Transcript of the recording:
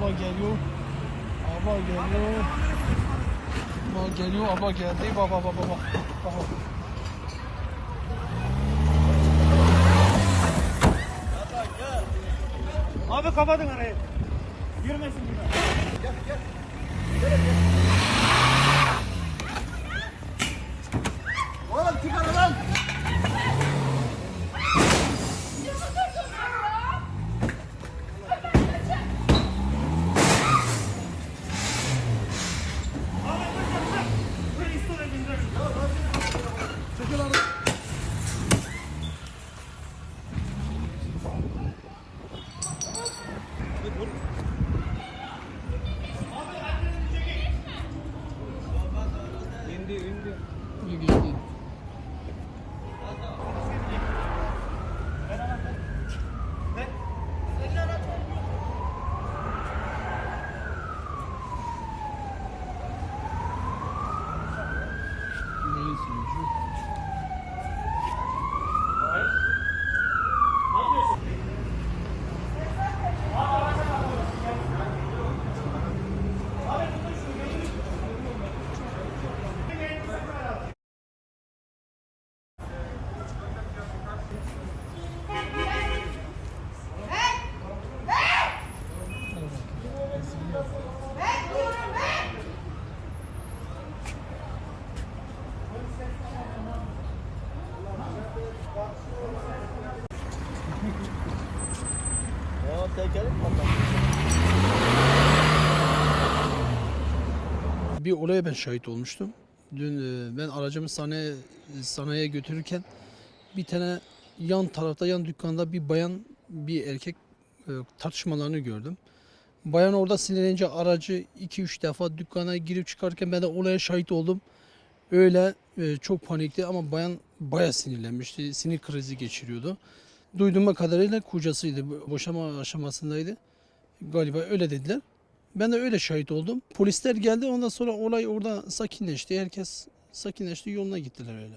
Abla geliyor. Abla geliyor. Abla geliyor. Abla geldi. Baba baba baba. Baba. Abi kapatın arayı. Girmesin burada. Oğlum 인디 인디 Bir olaya ben şahit olmuştum. Dün e, ben aracımı sanayiye, sanayiye götürürken bir tane yan tarafta yan dükkanda bir bayan bir erkek e, tartışmalarını gördüm. Bayan orada sinirlenince aracı 2-3 defa dükkana girip çıkarken ben de olaya şahit oldum. Öyle e, çok panikti ama bayan baya sinirlenmişti. Sinir krizi geçiriyordu. Duyduğuma kadarıyla kocasıydı. Boşama aşamasındaydı. Galiba öyle dediler. Ben de öyle şahit oldum. Polisler geldi ondan sonra olay orada sakinleşti. Herkes sakinleşti yoluna gittiler öyle.